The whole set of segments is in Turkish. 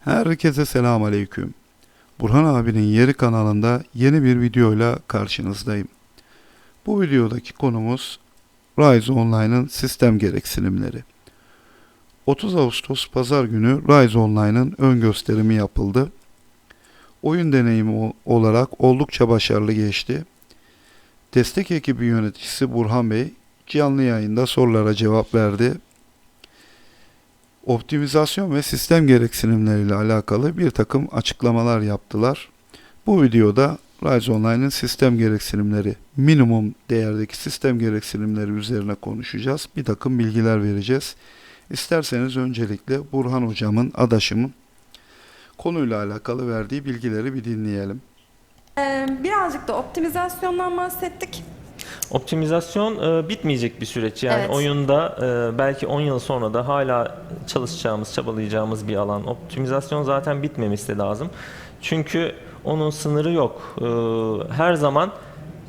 Herkese selam aleyküm. Burhan abinin yeri kanalında yeni bir videoyla karşınızdayım. Bu videodaki konumuz Rise Online'ın sistem gereksinimleri. 30 Ağustos pazar günü Rise Online'ın ön gösterimi yapıldı. Oyun deneyimi olarak oldukça başarılı geçti. Destek ekibi yöneticisi Burhan Bey canlı yayında sorulara cevap verdi optimizasyon ve sistem gereksinimleriyle alakalı bir takım açıklamalar yaptılar. Bu videoda Rise Online'ın sistem gereksinimleri, minimum değerdeki sistem gereksinimleri üzerine konuşacağız. Bir takım bilgiler vereceğiz. İsterseniz öncelikle Burhan hocamın, adaşımın konuyla alakalı verdiği bilgileri bir dinleyelim. Ee, birazcık da optimizasyondan bahsettik. Optimizasyon e, bitmeyecek bir süreç. Yani Evet. oyunda e, belki 10 yıl sonra da hala çalışacağımız, çabalayacağımız bir alan. Optimizasyon zaten bitmemesi lazım. Çünkü onun sınırı yok. E, her zaman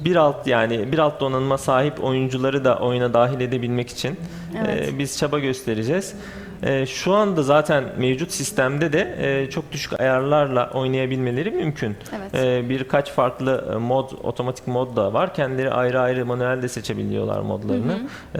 bir alt yani bir alt donanıma sahip oyuncuları da oyuna dahil edebilmek için Evet. e, biz çaba göstereceğiz. E, şu anda zaten mevcut sistemde de e, çok düşük ayarlarla oynayabilmeleri mümkün. Evet. Ee, birkaç farklı e, mod, otomatik mod da var. Kendileri ayrı ayrı manuel de seçebiliyorlar modlarını, e,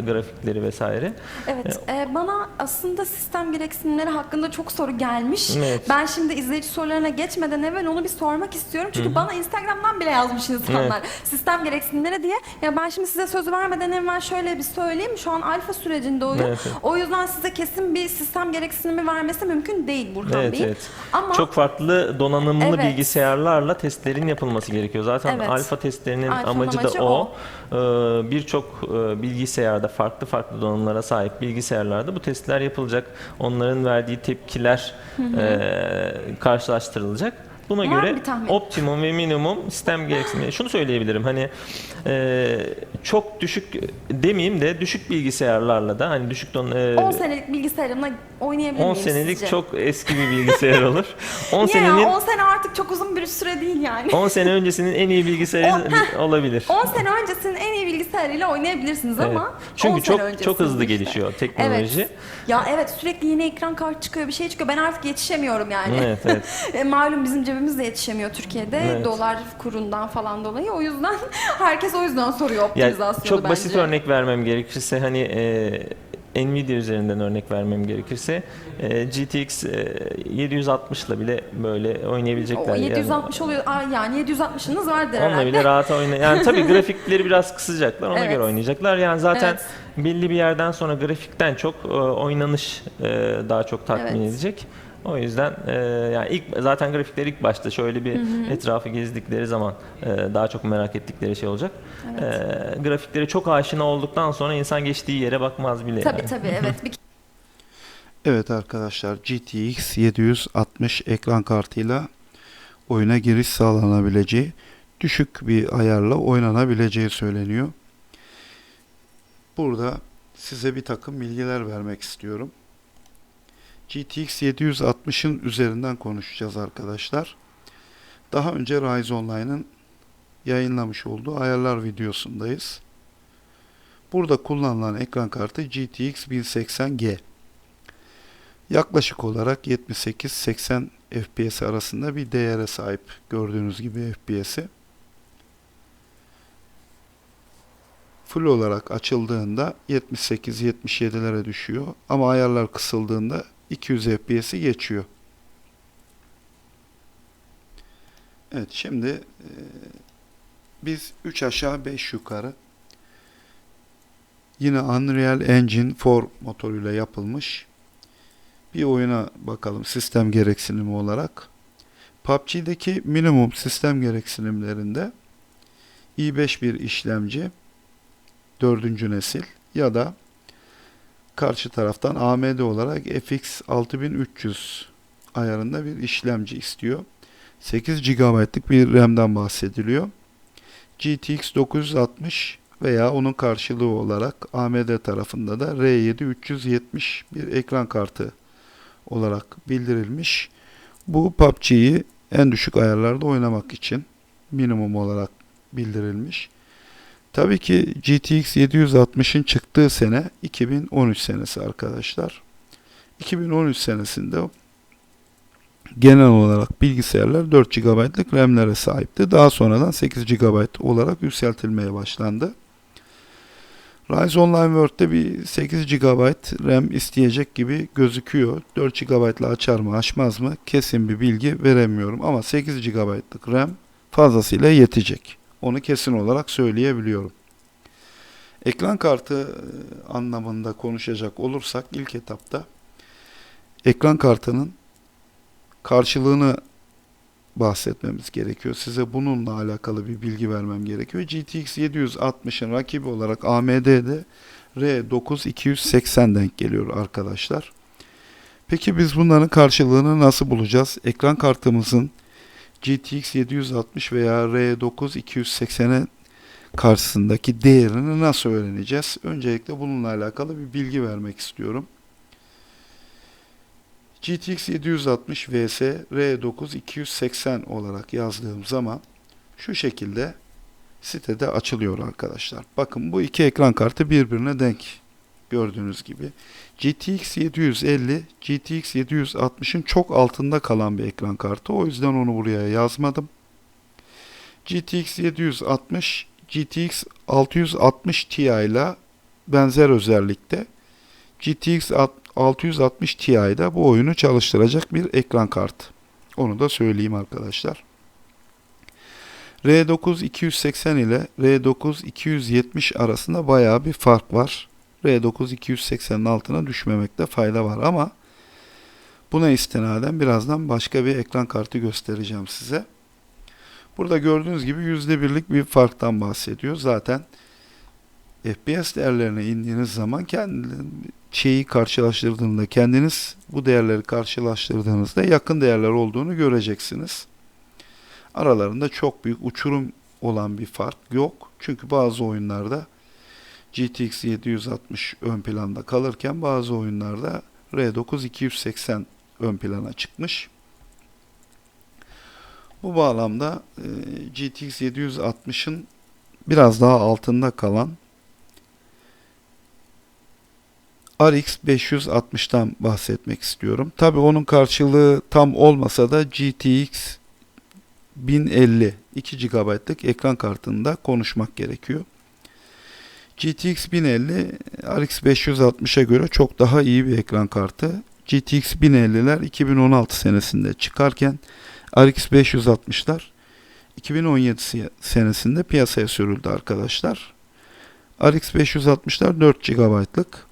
grafikleri vesaire. Evet, e, bana aslında sistem gereksinimleri hakkında çok soru gelmiş. Evet. Ben şimdi izleyici sorularına geçmeden evvel onu bir sormak istiyorum. Çünkü bana Instagram'dan bile yazmış insanlar sistem gereksinimleri diye. Ya ben şimdi size söz vermeden evvel şöyle bir söyleyeyim. Şu an alfa sürecinde oyun. Evet, evet. O yüzden size kesin bir sistem gereksinimi vermesi mümkün değil Burhan Evet, Bey. evet. Ama Çok farklı donanımlı Evet. bilgisayarlarla testlerin yapılması gerekiyor. Zaten Evet. alfa testlerinin Alfanın amacı, amacı da o. o. Ee, Birçok e, bilgisayarda farklı farklı donanımlara sahip bilgisayarlarda bu testler yapılacak. Onların verdiği tepkiler e, karşılaştırılacak. Buna Var göre optimum ve minimum sistem gereksinimleri. Şunu söyleyebilirim hani e, çok düşük demeyeyim de düşük bilgisayarlarla da hani düşük don e, 10 senelik bilgisayarımla oynayabilir 10 miyim senelik sizce? çok eski bir bilgisayar olur. 10 Niye senenin ya? 10 sene artık çok uzun bir süre değil yani. 10 sene öncesinin en iyi bilgisayarı On- heh. olabilir. 10 sene öncesinin en iyi bilgisayarıyla oynayabilirsiniz Evet. ama 10 Çünkü sene çok öncesinin çok hızlı işte. gelişiyor teknoloji. Evet. Ya evet sürekli yeni ekran kart çıkıyor, bir şey çıkıyor. Ben artık yetişemiyorum yani. Evet, evet. E, Malum bizim cebimiz de yetişemiyor Türkiye'de Evet. dolar kurundan falan dolayı. O yüzden herkes o yüzden soruyor Ya optimizasyonu çok bence. basit örnek vermem gerekirse hani e, Nvidia üzerinden örnek vermem gerekirse e, GTX e, 760 ile bile böyle oynayabilecekler. O Yani 760 oluyor. Aa, yani 760'ınız vardır Onunla herhalde. bile rahat oyna. Yani tabii grafikleri biraz kısacaklar. Ona Evet. göre oynayacaklar. Yani zaten Evet. belli bir yerden sonra grafikten çok e, oynanış e, daha çok tatmin Evet. edecek. O yüzden e, yani ilk zaten grafikler ilk başta şöyle bir etrafı gezdikleri zaman e, daha çok merak ettikleri şey olacak. E, grafikleri çok aşina olduktan sonra insan geçtiği yere bakmaz bile. Tabii yani. tabii evet. Bir Evet arkadaşlar GTX 760 ekran kartıyla oyuna giriş sağlanabileceği, düşük bir ayarla oynanabileceği söyleniyor. Burada size bir takım bilgiler vermek istiyorum. GTX 760'ın üzerinden konuşacağız arkadaşlar. Daha önce Rise Online'ın yayınlamış olduğu ayarlar videosundayız. Burada kullanılan ekran kartı GTX 1080G. Yaklaşık olarak 78-80 FPS arasında bir değere sahip gördüğünüz gibi FPS'i. Full olarak açıldığında 78-77'lere düşüyor ama ayarlar kısıldığında 200 FPS'i geçiyor. Evet şimdi e, biz 3 aşağı 5 yukarı yine Unreal Engine 4 motoruyla yapılmış bir oyuna bakalım sistem gereksinimi olarak. PUBG'deki minimum sistem gereksinimlerinde i5 bir işlemci 4. nesil ya da karşı taraftan AMD olarak FX 6300 ayarında bir işlemci istiyor. 8 GB'lık bir RAM'den bahsediliyor. GTX 960 veya onun karşılığı olarak AMD tarafında da R7 370 bir ekran kartı olarak bildirilmiş. Bu PUBG'yi en düşük ayarlarda oynamak için minimum olarak bildirilmiş. Tabii ki GTX 760'ın çıktığı sene 2013 senesi arkadaşlar. 2013 senesinde genel olarak bilgisayarlar 4 GB'lık RAM'lere sahipti. Daha sonradan 8 GB olarak yükseltilmeye başlandı. Rise Online World'de bir 8 GB RAM isteyecek gibi gözüküyor. 4 GB ile açar mı açmaz mı kesin bir bilgi veremiyorum. Ama 8 GB'lık RAM fazlasıyla yetecek. Onu kesin olarak söyleyebiliyorum. Ekran kartı e, anlamında konuşacak olursak ilk etapta ekran kartının karşılığını bahsetmemiz gerekiyor. Size bununla alakalı bir bilgi vermem gerekiyor. GTX 760'ın rakibi olarak AMD'de R9 280 denk geliyor arkadaşlar. Peki biz bunların karşılığını nasıl bulacağız? Ekran kartımızın GTX 760 veya R9 280'e karşısındaki değerini nasıl öğreneceğiz? Öncelikle bununla alakalı bir bilgi vermek istiyorum. GTX 760 vs R9 280 olarak yazdığım zaman şu şekilde sitede açılıyor arkadaşlar. Bakın bu iki ekran kartı birbirine denk gördüğünüz gibi. GTX 750 GTX 760'ın çok altında kalan bir ekran kartı. O yüzden onu buraya yazmadım. GTX 760 GTX 660 Ti ile benzer özellikte GTX 660 Ti'de bu oyunu çalıştıracak bir ekran kartı. Onu da söyleyeyim arkadaşlar. R9 280 ile R9 270 arasında bayağı bir fark var. R9 280'in altına düşmemekte fayda var ama buna istinaden birazdan başka bir ekran kartı göstereceğim size. Burada gördüğünüz gibi %1'lik bir farktan bahsediyor. Zaten FPS değerlerine indiğiniz zaman kendi şeyi karşılaştırdığında kendiniz bu değerleri karşılaştırdığınızda yakın değerler olduğunu göreceksiniz. Aralarında çok büyük uçurum olan bir fark yok. Çünkü bazı oyunlarda GTX 760 ön planda kalırken bazı oyunlarda R9 280 ön plana çıkmış. Bu bağlamda e, GTX 760'ın biraz daha altında kalan RX 560'tan bahsetmek istiyorum. Tabi onun karşılığı tam olmasa da GTX 1050 2 GB'lık ekran kartında konuşmak gerekiyor. GTX 1050 RX 560'a göre çok daha iyi bir ekran kartı. GTX 1050'ler 2016 senesinde çıkarken RX 560'lar 2017 senesinde piyasaya sürüldü arkadaşlar. RX 560'lar 4 GB'lık.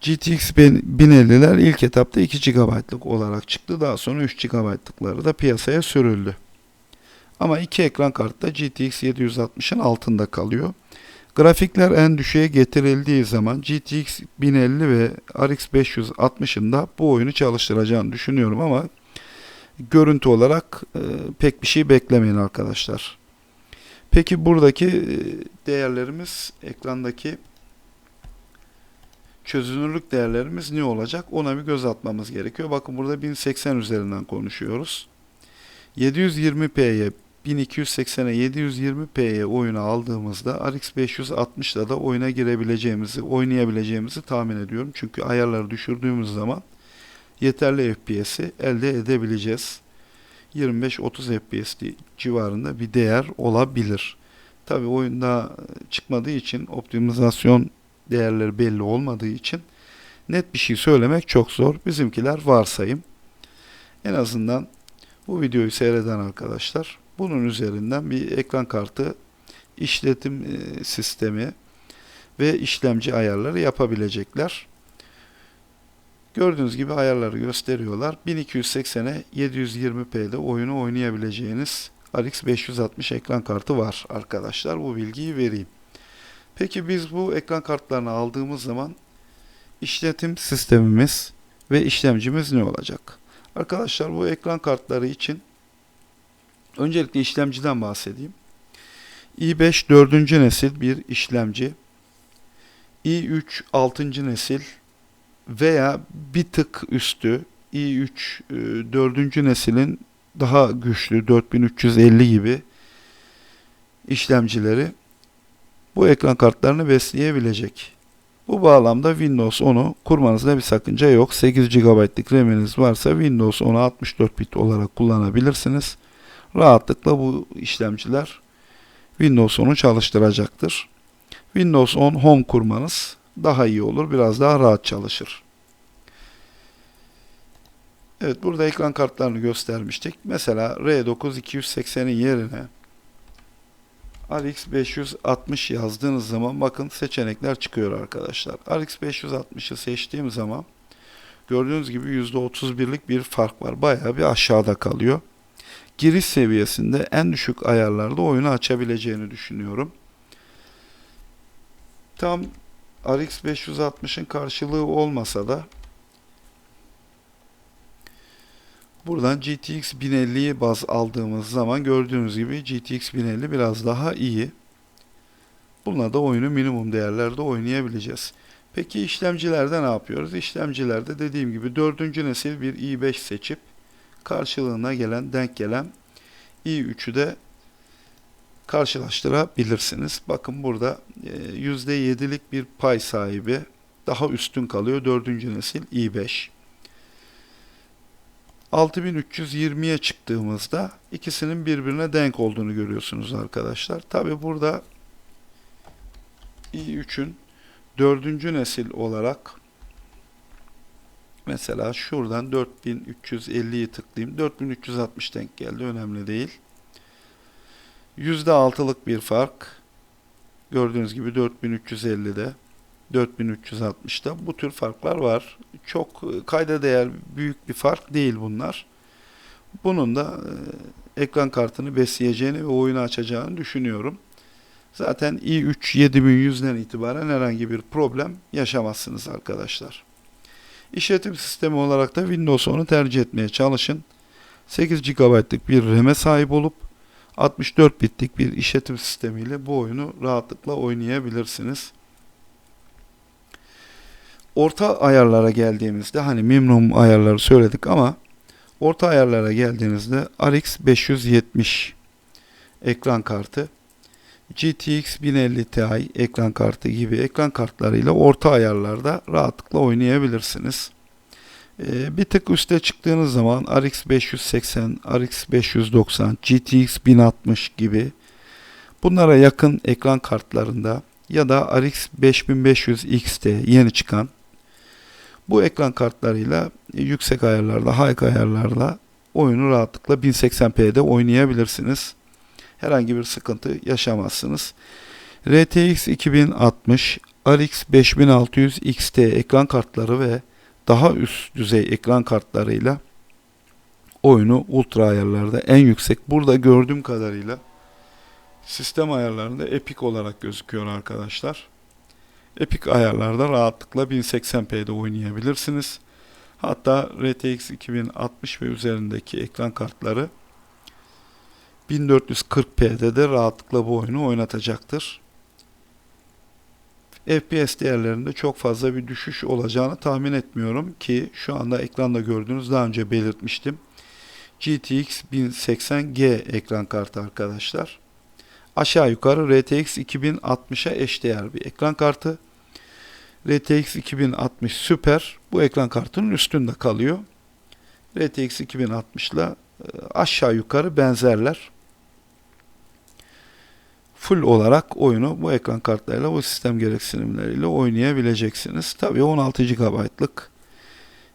GTX 1050'ler ilk etapta 2 GB'lık olarak çıktı. Daha sonra 3 GB'lıkları da piyasaya sürüldü. Ama iki ekran kartı da GTX 760'ın altında kalıyor. Grafikler en düşüğe getirildiği zaman GTX 1050 ve RX 560'ın da bu oyunu çalıştıracağını düşünüyorum ama görüntü olarak e, pek bir şey beklemeyin arkadaşlar. Peki buradaki e, değerlerimiz ekrandaki çözünürlük değerlerimiz ne olacak? Ona bir göz atmamız gerekiyor. Bakın burada 1080 üzerinden konuşuyoruz. 720p'ye 1280'e 720p'ye oyunu aldığımızda RX 560'da da oyuna girebileceğimizi, oynayabileceğimizi tahmin ediyorum. Çünkü ayarları düşürdüğümüz zaman yeterli FPS'i elde edebileceğiz. 25-30 FPS civarında bir değer olabilir. Tabi oyunda çıkmadığı için optimizasyon değerleri belli olmadığı için net bir şey söylemek çok zor. Bizimkiler varsayım. En azından bu videoyu seyreden arkadaşlar bunun üzerinden bir ekran kartı işletim e, sistemi ve işlemci ayarları yapabilecekler. Gördüğünüz gibi ayarları gösteriyorlar. 1280'e 720p'de oyunu oynayabileceğiniz RX 560 ekran kartı var arkadaşlar. Bu bilgiyi vereyim. Peki biz bu ekran kartlarını aldığımız zaman işletim sistemimiz ve işlemcimiz ne olacak? Arkadaşlar bu ekran kartları için öncelikle işlemciden bahsedeyim. i5 4. nesil bir işlemci. i3 6. nesil veya bir tık üstü i3 4. neslin daha güçlü 4350 gibi işlemcileri bu ekran kartlarını besleyebilecek. Bu bağlamda Windows 10'u kurmanızda bir sakınca yok. 8 GB'lık RAM'iniz varsa Windows 10'u 64 bit olarak kullanabilirsiniz. Rahatlıkla bu işlemciler Windows 10'u çalıştıracaktır. Windows 10 Home kurmanız daha iyi olur. Biraz daha rahat çalışır. Evet burada ekran kartlarını göstermiştik. Mesela R9 280'in yerine RX 560 yazdığınız zaman bakın seçenekler çıkıyor arkadaşlar. RX 560'ı seçtiğim zaman gördüğünüz gibi %31'lik bir fark var. Bayağı bir aşağıda kalıyor. Giriş seviyesinde en düşük ayarlarda oyunu açabileceğini düşünüyorum. Tam RX 560'ın karşılığı olmasa da Buradan GTX 1050'yi baz aldığımız zaman gördüğünüz gibi GTX 1050 biraz daha iyi. Bununla da oyunu minimum değerlerde oynayabileceğiz. Peki işlemcilerde ne yapıyoruz? İşlemcilerde dediğim gibi dördüncü nesil bir i5 seçip karşılığına gelen, denk gelen i3'ü de karşılaştırabilirsiniz. Bakın burada e, %7'lik bir pay sahibi daha üstün kalıyor dördüncü nesil i5. 6320'ye çıktığımızda ikisinin birbirine denk olduğunu görüyorsunuz arkadaşlar. Tabi burada i3'ün dördüncü nesil olarak mesela şuradan 4350'yi tıklayayım. 4360 denk geldi. Önemli değil. %6'lık bir fark. Gördüğünüz gibi 4350'de 4360'da bu tür farklar var. Çok e, kayda değer büyük bir fark değil bunlar. Bunun da e, ekran kartını besleyeceğini ve oyunu açacağını düşünüyorum. Zaten i3 7100'den itibaren herhangi bir problem yaşamazsınız arkadaşlar. İşletim sistemi olarak da Windows 10'u tercih etmeye çalışın. 8 GB'lık bir RAM'e sahip olup 64 bitlik bir işletim sistemiyle bu oyunu rahatlıkla oynayabilirsiniz. Orta ayarlara geldiğimizde hani minimum ayarları söyledik ama orta ayarlara geldiğinizde RX 570 ekran kartı GTX 1050 Ti ekran kartı gibi ekran kartlarıyla orta ayarlarda rahatlıkla oynayabilirsiniz. Ee, bir tık üste çıktığınız zaman RX 580, RX 590, GTX 1060 gibi bunlara yakın ekran kartlarında ya da RX 5500 XT yeni çıkan bu ekran kartlarıyla yüksek ayarlarda, high ayarlarla oyunu rahatlıkla 1080p'de oynayabilirsiniz. Herhangi bir sıkıntı yaşamazsınız. RTX 2060, RX 5600 XT ekran kartları ve daha üst düzey ekran kartlarıyla oyunu ultra ayarlarda en yüksek. Burada gördüğüm kadarıyla sistem ayarlarında Epic olarak gözüküyor arkadaşlar. Epic ayarlarda rahatlıkla 1080p'de oynayabilirsiniz. Hatta RTX 2060 ve üzerindeki ekran kartları 1440p'de de rahatlıkla bu oyunu oynatacaktır. FPS değerlerinde çok fazla bir düşüş olacağını tahmin etmiyorum ki şu anda ekranda gördüğünüz daha önce belirtmiştim. GTX 1080G ekran kartı arkadaşlar. Aşağı yukarı RTX 2060'a eşdeğer bir ekran kartı. RTX 2060 Super bu ekran kartının üstünde kalıyor. RTX 2060 ile aşağı yukarı benzerler. Full olarak oyunu bu ekran kartlarıyla, bu sistem gereksinimleriyle oynayabileceksiniz. Tabii 16 GB'lık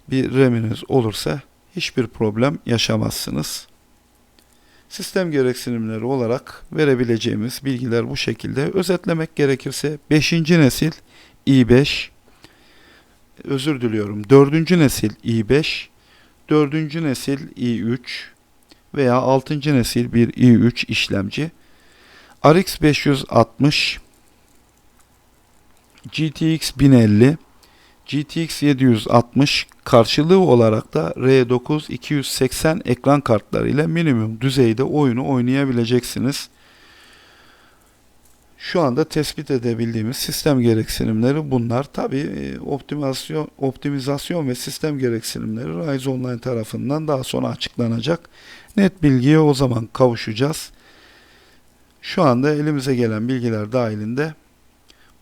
bir RAM'iniz olursa hiçbir problem yaşamazsınız. Sistem gereksinimleri olarak verebileceğimiz bilgiler bu şekilde. Özetlemek gerekirse 5. nesil i5 özür diliyorum 4. nesil i5 4. nesil i3 veya 6. nesil bir i3 işlemci RX 560 GTX 1050 GTX 760 karşılığı olarak da R9 280 ekran kartları ile minimum düzeyde oyunu oynayabileceksiniz. Şu anda tespit edebildiğimiz sistem gereksinimleri bunlar. Tabi optimizasyon, optimizasyon ve sistem gereksinimleri Rise Online tarafından daha sonra açıklanacak. Net bilgiye o zaman kavuşacağız. Şu anda elimize gelen bilgiler dahilinde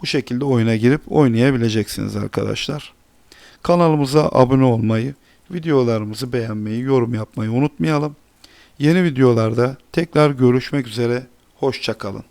bu şekilde oyuna girip oynayabileceksiniz arkadaşlar. Kanalımıza abone olmayı, videolarımızı beğenmeyi, yorum yapmayı unutmayalım. Yeni videolarda tekrar görüşmek üzere. Hoşçakalın.